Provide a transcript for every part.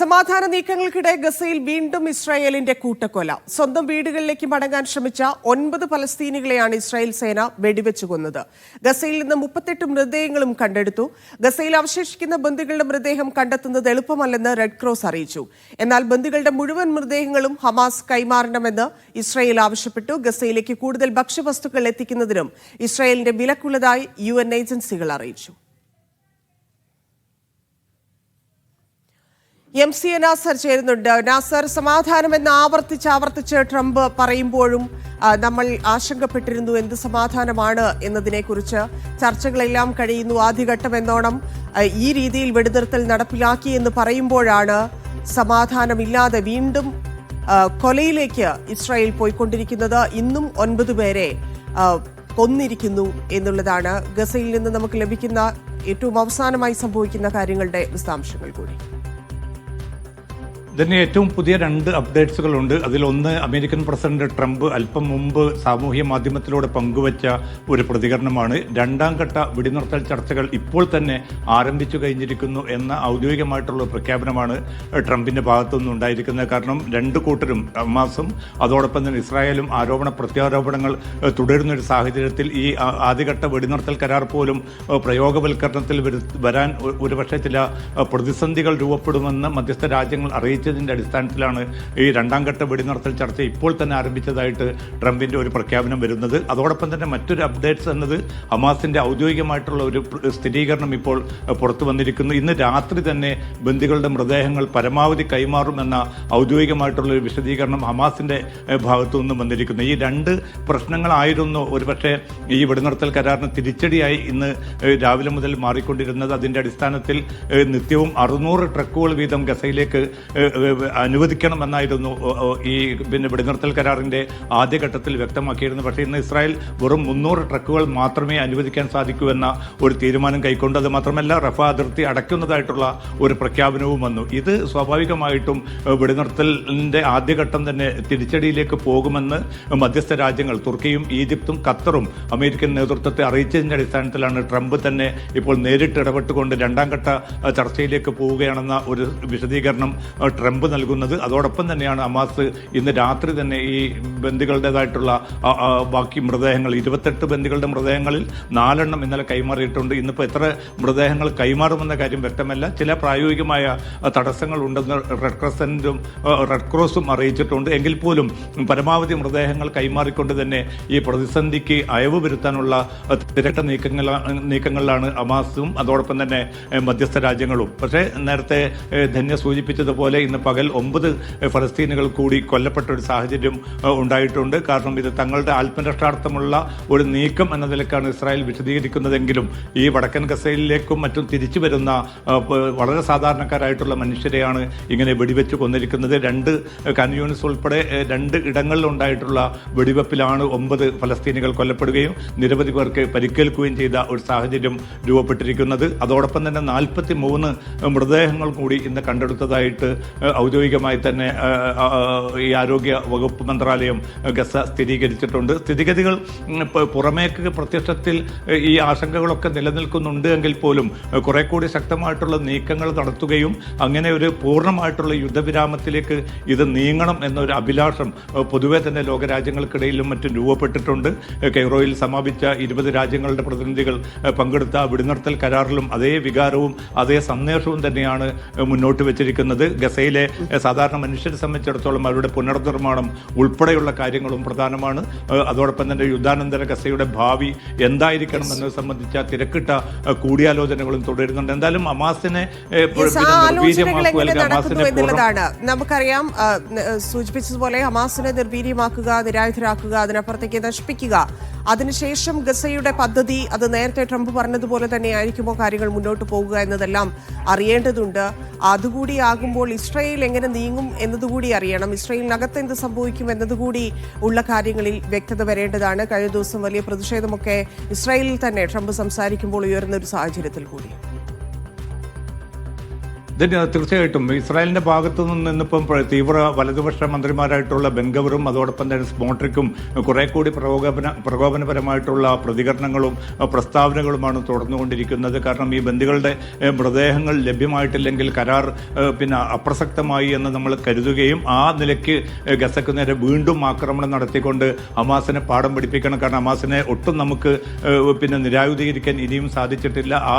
സമാധാന നീക്കങ്ങൾക്കിടെ ഗസയിൽ വീണ്ടും ഇസ്രായേലിന്റെ കൂട്ടക്കൊല. സ്വന്തം വീടുകളിലേക്ക് മടങ്ങാൻ ശ്രമിച്ച ഒൻപത് പലസ്തീനികളെയാണ് ഇസ്രായേൽ സേന വെടിവെച്ചു കൊന്നത്. ഗസയിൽ നിന്ന് മുപ്പത്തെട്ട് മൃതദേഹങ്ങളും കണ്ടെടുത്തു. ഗസയിൽ അവശേഷിക്കുന്ന ബന്ദികളുടെ മൃതദേഹം കണ്ടെത്തുന്നത് എളുപ്പമല്ലെന്ന് റെഡ് ക്രോസ് അറിയിച്ചു. എന്നാൽ ബന്ദികളുടെ മുഴുവൻ മൃതദേഹങ്ങളും ഹമാസ് കൈമാറണമെന്ന് ഇസ്രായേൽ ആവശ്യപ്പെട്ടു. ഗസയിലേക്ക് കൂടുതൽ ഭക്ഷ്യവസ്തുക്കൾ എത്തിക്കുന്നതിനും ഇസ്രായേലിന്റെ വിലക്കുള്ളതായി യു ഏജൻസികൾ അറിയിച്ചു. എം സി എ നാസർ ചേരുന്നുണ്ട്. നാസർ സമാധാനമെന്ന് ആവർത്തിച്ച് ആവർത്തിച്ച് ട്രംപ് പറയുമ്പോഴും നമ്മൾ ആശങ്കപ്പെട്ടിരുന്നു എന്ത് സമാധാനമാണ് എന്നതിനെക്കുറിച്ച് ചർച്ചകളെല്ലാം കഴിയുന്നു. ആദ്യഘട്ടം എന്നോണം ഈ രീതിയിൽ വെടിനിർത്തൽ നടപ്പിലാക്കി എന്ന് പറയുമ്പോഴാണ് സമാധാനമില്ലാതെ വീണ്ടും കൊലയിലേക്ക് ഇസ്രായേൽ പോയിക്കൊണ്ടിരിക്കുന്നത്. ഇന്നും ഒൻപത് പേരെ കൊന്നിരിക്കുന്നു എന്നുള്ളതാണ് ഗസയിൽ നിന്ന് നമുക്ക് ലഭിക്കുന്ന ഏറ്റവും അവസാനമായി സംഭവിക്കുന്ന കാര്യങ്ങളുടെ വിശദാംശങ്ങൾ കൂടി. ഇതിന് ഏറ്റവും പുതിയ രണ്ട് അപ്ഡേറ്റ്സുകളുണ്ട് അതിലൊന്ന് അമേരിക്കൻ പ്രസിഡന്റ് ട്രംപ് അല്പം മുമ്പ് സാമൂഹ്യ മാധ്യമത്തിലൂടെ പങ്കുവച്ച ഒരു പ്രതികരണമാണ്. രണ്ടാം ഘട്ട വെടിനിർത്തൽ ചർച്ചകൾ ഇപ്പോൾ തന്നെ ആരംഭിച്ചു കഴിഞ്ഞിരിക്കുന്നു എന്ന ഔദ്യോഗികമായിട്ടുള്ള പ്രഖ്യാപനമാണ് ട്രംപിന്റെ ഭാഗത്തുനിന്ന് ഉണ്ടായിരിക്കുന്നത്. കാരണം രണ്ട് കൂട്ടരും ഹമാസും അതോടൊപ്പം തന്നെ ഇസ്രായേലും ആരോപണ പ്രത്യാരോപണങ്ങൾ തുടരുന്ന ഒരു സാഹചര്യത്തിൽ ഈ ആദ്യഘട്ട വെടിനിർത്തൽ കരാർ പോലും പ്രയോഗവൽക്കരണത്തിൽ വരു- വരാൻ ഒരുപക്ഷെ ചില പ്രതിസന്ധികൾ രൂപപ്പെടുമെന്ന് മധ്യസ്ഥ രാജ്യങ്ങൾ അറിയിച്ചതിന്റെ അടിസ്ഥാനത്തിലാണ് ഈ രണ്ടാം ഘട്ട വെടിനിർത്തൽ ചർച്ച ഇപ്പോൾ തന്നെ ആരംഭിച്ചതായിട്ട് ട്രംപിന്റെ ഒരു പ്രഖ്യാപനം വരുന്നത്. അതോടൊപ്പം തന്നെ മറ്റൊരു അപ്ഡേറ്റ്സ് എന്നത് ഹമാസിന്റെ ഔദ്യോഗികമായിട്ടുള്ള ഒരു സ്ഥിരീകരണം ഇപ്പോൾ പുറത്തു വന്നിരിക്കുന്നു. ഇന്ന് രാത്രി തന്നെ ബന്ദികളുടെ മൃതദേഹങ്ങൾ പരമാവധി കൈമാറുമെന്ന ഔദ്യോഗികമായിട്ടുള്ള ഒരു വിശദീകരണം ഹമാസിന്റെ ഭാഗത്തു നിന്നും വന്നിരിക്കുന്നു. ഈ രണ്ട് പ്രശ്നങ്ങളായിരുന്നു ഒരുപക്ഷെ ഈ വെടിനിർത്തൽ കരാറിന് തിരിച്ചടിയായി ഇന്ന് രാവിലെ മുതൽ മാറിക്കൊണ്ടിരുന്നത്. അതിന്റെ അടിസ്ഥാനത്തിൽ നിത്യവും അറുന്നൂറ് ട്രക്കുകൾ വീതം ഗസയിലേക്ക് അനുവദിക്കണമെന്നായിരുന്നു ഓ, ഓ, ഈ പിന്നെ വെടിനിർത്തൽ കരാറിന്റെ ആദ്യഘട്ടത്തിൽ വ്യക്തമാക്കിയിരുന്നു. പക്ഷേ ഇന്ന് ഇസ്രായേൽ വെറും മുന്നൂറ് ട്രക്കുകൾ മാത്രമേ അനുവദിക്കാൻ സാധിക്കൂ എന്ന ഒരു തീരുമാനം കൈക്കൊണ്ട് അത് മാത്രമല്ല റഫ അതിർത്തി അടയ്ക്കുന്നതായിട്ടുള്ള ഒരു പ്രഖ്യാപനവും വന്നു. ഇത് സ്വാഭാവികമായിട്ടും വെടിനിർത്തലിന്റെ ആദ്യഘട്ടം തന്നെ തിരിച്ചടിയിലേക്ക് പോകുമെന്ന് മധ്യസ്ഥ രാജ്യങ്ങൾ തുർക്കിയും ഈജിപ്തും ഖത്തറും അമേരിക്കൻ നേതൃത്വത്തെ അറിയിച്ചതിന്റെ അടിസ്ഥാനത്തിലാണ് ട്രംപ് തന്നെ ഇപ്പോൾ നേരിട്ട് ഇടപെട്ടുകൊണ്ട് രണ്ടാം ഘട്ട ചർച്ചയിലേക്ക് പോവുകയാണെന്ന ഒരു വിശദീകരണം ട്രംപ് നൽകുന്നത്. അതോടൊപ്പം തന്നെയാണ് അമാസ് ഇന്ന് രാത്രി തന്നെ ഈ അഹ്, ബാക്കി മൃതദേഹങ്ങൾ ഇരുപത്തെട്ട് ബന്ദികളുടെ മൃതദേഹങ്ങളിൽ നാലെണ്ണം ഇന്നലെ കൈമാറിയിട്ടുണ്ട്. ഇന്നിപ്പോൾ എത്ര മൃതദേഹങ്ങൾ കൈമാറുമെന്ന കാര്യം വ്യക്തമല്ല. ചില പ്രായോഗികമായ തടസ്സങ്ങൾ ഉണ്ടെന്ന് റെഡ് ക്രസന്റും റെഡ് ക്രോസും അറിയിച്ചിട്ടുണ്ട്. എങ്കിൽ പോലും പരമാവധി മൃതദേഹങ്ങൾ കൈമാറിക്കൊണ്ട് തന്നെ ഈ പ്രതിസന്ധിക്ക് അയവ് വരുത്താനുള്ള തിരക്ക നീക്കങ്ങൾ നീക്കങ്ങളിലാണ് അമാസും അതോടൊപ്പം തന്നെ മധ്യസ്ഥ രാജ്യങ്ങളും. പക്ഷേ നേരത്തെ ധന്യ സൂചിപ്പിച്ചതുപോലെ ഇന്ന് പകൽ ഒമ്പത് ഫലസ്തീനുകൾ കൂടി കൊല്ലപ്പെട്ട ഒരു സാഹചര്യം ഉണ്ടായിട്ടുണ്ട്. കാരണം ഇത് തങ്ങളുടെ ആത്മരക്ഷാർത്ഥമുള്ള ഒരു നീക്കം എന്ന നിലക്കാണ് ഇസ്രായേൽ വിശദീകരിക്കുന്നതെങ്കിലും ഈ വടക്കൻ ഗസയിലേക്കും മറ്റും തിരിച്ചു വരുന്ന വളരെ സാധാരണക്കാരായിട്ടുള്ള മനുഷ്യരെയാണ് ഇങ്ങനെ വെടിവെച്ച് കൊന്നിരിക്കുന്നത്. രണ്ട് കൻ യൂണിസ് ഉൾപ്പെടെ രണ്ട് ഇടങ്ങളിലുണ്ടായിട്ടുള്ള വെടിവെപ്പിലാണ് ഒമ്പത് ഫലസ്തീനികൾ കൊല്ലപ്പെടുകയും നിരവധി പേർക്ക് പരിക്കേൽക്കുകയും ചെയ്ത ഒരു സാഹചര്യം രൂപപ്പെട്ടിരിക്കുന്നത്. അതോടൊപ്പം തന്നെ നാൽപ്പത്തി മൂന്ന് മൃതദേഹങ്ങൾ കൂടി ഇന്ന് കണ്ടെടുത്തതായിട്ട് ഔദ്യോഗികമായി തന്നെ ഈ ആരോഗ്യ വകുപ്പ് മന്ത്രാലയം ഗസ സ്ഥിരീകരിച്ചിട്ടുണ്ട്. സ്ഥിതിഗതികൾ പുറമേക്ക് പ്രത്യക്ഷത്തിൽ ഈ ആശങ്കകളൊക്കെ നിലനിൽക്കുന്നുണ്ട് എങ്കിൽ പോലും കുറെ കൂടി ശക്തമായിട്ടുള്ള നീക്കങ്ങൾ നടത്തുകയും അങ്ങനെ ഒരു പൂർണമായിട്ടുള്ള യുദ്ധവിരാമത്തിലേക്ക് ഇത് നീങ്ങണം എന്നൊരു അഭിലാഷം പൊതുവെ തന്നെ ലോകരാജ്യങ്ങൾക്കിടയിലും മറ്റും രൂപപ്പെട്ടിട്ടുണ്ട്. കെയ്റോയിൽ സമാപിച്ച ഇരുപത് രാജ്യങ്ങളുടെ പ്രതിനിധികൾ പങ്കെടുത്ത വെടിനിർത്തൽ കരാറിലും അതേ വികാരവും അതേ സന്ദേശവും തന്നെയാണ് മുന്നോട്ട് വെച്ചിരിക്കുന്നത്. ഗസയിലെ ഏ, സാധാരണ മനുഷ്യരെ സംബന്ധിച്ചിടത്തോളം അവരുടെ പുനർനിർമ്മാണം ഉൾപ്പെടെയുള്ള കാര്യങ്ങളും പ്രധാനമാണ്. അതോടൊപ്പം തന്നെ യുദ്ധാനന്തര ഗസയുടെ ഭാവി എന്തായിരിക്കണം എന്നത് സംബന്ധിച്ച തിരക്കിട്ട കൂടിയാലോചനകളും തുടരുന്നുണ്ട്. എന്തായാലും അമാസിനെ എന്നുള്ളതാണ്. നമുക്കറിയാം സൂചിപ്പിച്ചതുപോലെ ഹമാസിനെ നിർവീര്യമാക്കുക നിരായുധരാക്കുക അതിനപ്പുറത്തേക്ക് നശിപ്പിക്കുക. അതിനുശേഷം ഗസയുടെ പദ്ധതി അത് നേരത്തെ ട്രംപ് പറഞ്ഞതുപോലെ തന്നെ ആയിരിക്കുമോ കാര്യങ്ങൾ മുന്നോട്ട് പോകുക എന്നതെല്ലാം അറിയേണ്ടതുണ്ട്. അതുകൂടി ആകുമ്പോൾ ഇസ്രയേൽ എങ്ങനെ നീങ്ങും എന്നതുകൂടി അറിയണം. ഇസ്രയേലിനകത്ത് എന്ത് സംഭവിക്കും എന്നതുകൂടി ഉള്ള കാര്യങ്ങളിൽ വ്യക്തത വരേണ്ടതാണ്. കഴിഞ്ഞ ദിവസം വലിയ പ്രതിഷേധമൊക്കെ ഇസ്രായേലിൽ തന്നെ ട്രംപ് സംസാരിക്കുമ്പോൾ ഉയർന്നൊരു സാഹചര്യത്തിൽ കൂടി. ഇതിന് തീർച്ചയായിട്ടും ഇസ്രായേലിന്റെ ഭാഗത്തു നിന്നിപ്പം തീവ്ര വലതുപക്ഷ മന്ത്രിമാരായിട്ടുള്ള ബെൻഗവറും അതോടൊപ്പം തന്നെ സ്മോട്രിക്കും കുറെ കൂടി പ്രകോപന പ്രകോപനപരമായിട്ടുള്ള പ്രതികരണങ്ങളും പ്രസ്താവനകളുമാണ് തുടർന്നുകൊണ്ടിരിക്കുന്നത്. കാരണം ഈ ബന്ദികളുടെ മൃതദേഹങ്ങൾ ലഭ്യമായിട്ടില്ലെങ്കിൽ കരാർ പിന്നെ അപ്രസക്തമായി എന്ന് നമ്മൾ കരുതുകയും ആ നിലയ്ക്ക് ഗസക്ക് നേരെ വീണ്ടും ആക്രമണം നടത്തിക്കൊണ്ട് അമാസിനെ പാഠം പഠിപ്പിക്കണം. കാരണം അമാസിനെ ഒട്ടും നമുക്ക് പിന്നെ നിരായുധീകരിക്കാൻ ഇനിയും സാധിച്ചിട്ടില്ല. ആ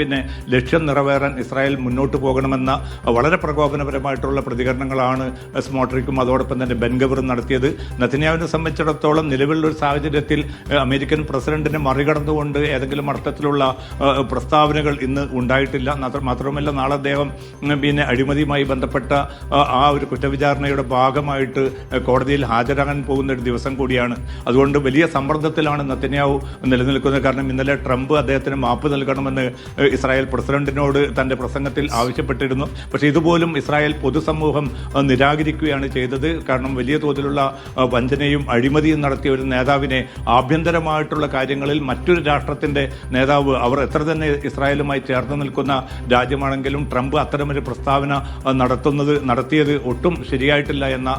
പിന്നെ ലക്ഷ്യം നിറവേറാൻ ഇസ്രായേൽ മുന്നോട്ട് പോകണമെന്ന വളരെ പ്രകോപനപരമായിട്ടുള്ള പ്രതികരണങ്ങളാണ് സ്മോട്രിക്കും അതോടൊപ്പം തന്നെ ബെൻഗവറും നടത്തിയത്. നത്തന്യാവിനെ സംബന്ധിച്ചിടത്തോളം നിലവിലുള്ള ഒരു സാഹചര്യത്തിൽ അമേരിക്കൻ പ്രസിഡന്റിനെ മറികടന്നുകൊണ്ട് ഏതെങ്കിലും അർത്ഥത്തിലുള്ള പ്രസ്താവനകൾ ഇന്ന് ഉണ്ടായിട്ടില്ല. മാത്രമല്ല നാളെ അദ്ദേഹം പിന്നെ അഴിമതിയുമായി ബന്ധപ്പെട്ട ആ, ഒരു കുറ്റവിചാരണയുടെ ഭാഗമായിട്ട് കോടതിയിൽ ഹാജരാകാൻ പോകുന്ന ഒരു ദിവസം കൂടിയാണ്. അതുകൊണ്ട് വലിയ സമ്മർദ്ദത്തിലാണ് നത്തന്യാവു നിലനിൽക്കുന്നത്. കാരണം ഇന്നലെ ട്രംപ് അദ്ദേഹത്തിന് മാപ്പ് നൽകണമെന്ന് ഇസ്രായേൽ പ്രസിഡന്റിനോട് തന്റെ പ്രസംഗത്തിൽ ആവശ്യപ്പെട്ടിരുന്നു. പക്ഷേ ഇതുപോലും ഇസ്രായേൽ പൊതുസമൂഹം നിരാകരിക്കുകയാണ് ചെയ്തത്. കാരണം വലിയ തോതിലുള്ള വഞ്ചനയും അഴിമതിയും നടത്തിയ ഒരു നേതാവിനെ ആഭ്യന്തരമായിട്ടുള്ള കാര്യങ്ങളിൽ മറ്റൊരു രാഷ്ട്രത്തിന്റെ നേതാവ് അവർ എത്ര തന്നെ ഇസ്രായേലുമായി ചേർന്ന് നിൽക്കുന്ന രാജ്യമാണെങ്കിലും ട്രംപ് അത്തരമൊരു പ്രസ്താവന നടത്തുന്നത് നടത്തിയത് ഒട്ടും ശരിയായിട്ടില്ല എന്ന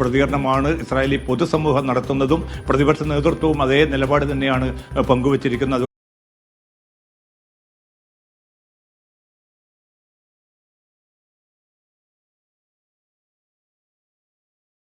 പ്രതികരണമാണ് ഇസ്രായേലി പൊതുസമൂഹം നടത്തുന്നതും പ്രതിപക്ഷ നേതൃത്വവും അതേ നിലപാട് തന്നെയാണ് പങ്കുവച്ചിരിക്കുന്നത്.